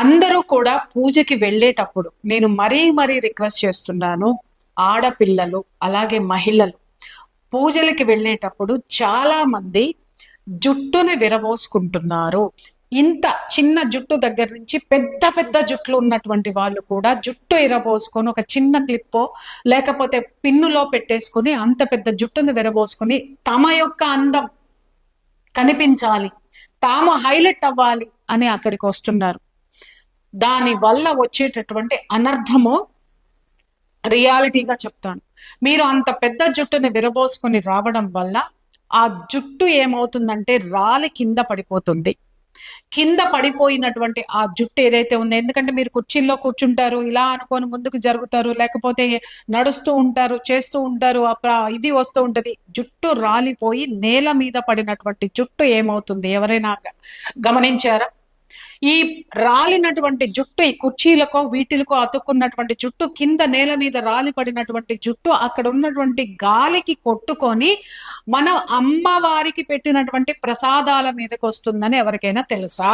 అందరూ కూడా పూజకి వెళ్ళేటప్పుడు నేను మరీ మరీ రిక్వెస్ట్ చేస్తున్నాను ఆడపిల్లలు అలాగే మహిళలు పూజలకి వెళ్ళేటప్పుడు చాలా మంది జుట్టుని విరబోసుకుంటున్నారు. ఇంత చిన్న జుట్టు దగ్గర నుంచి పెద్ద పెద్ద జుట్లు ఉన్నటువంటి వాళ్ళు కూడా జుట్టు ఇరబోసుకొని ఒక చిన్న క్లిప్పో లేకపోతే పిన్నులో పెట్టేసుకొని అంత పెద్ద జుట్టుని విరబోసుకొని తమ యొక్క అందం కనిపించాలి తాము హైలైట్ అవ్వాలి అని అక్కడికి వస్తున్నారు. దాని వల్ల వచ్చేటటువంటి అనర్థము రియాలిటీగా చెప్తాను. మీరు అంత పెద్ద జుట్టుని విరబోసుకొని రావడం వల్ల ఆ జుట్టు ఏమవుతుందంటే రాలి కింద పడిపోతుంది. కింద పడిపోయినటువంటి ఆ జుట్టు ఏదైతే ఉందో ఎందుకంటే మీరు కుర్చీల్లో కూర్చుంటారు ఇలా అనుకొని ముందుకు జరుగుతారు లేకపోతే నడుస్తూ ఉంటారు చేస్తూ ఉంటారు ఇది వస్తూ ఉంటది. జుట్టు రాలిపోయి నేల మీద పడినటువంటి జుట్టు ఏమవుతుంది? ఎవరైనా గమనించారా? ఈ రాలినటువంటి జుట్టు ఈ కుర్చీలకో వీటిలకో అతుక్కున్నటువంటి జుట్టు కింద నేల మీద రాలి పడినటువంటి జుట్టు అక్కడ ఉన్నటువంటి గాలికి కొట్టుకొని మన అమ్మవారికి పెట్టినటువంటి ప్రసాదాల మీదకి వస్తుందని ఎవరికైనా తెలుసా?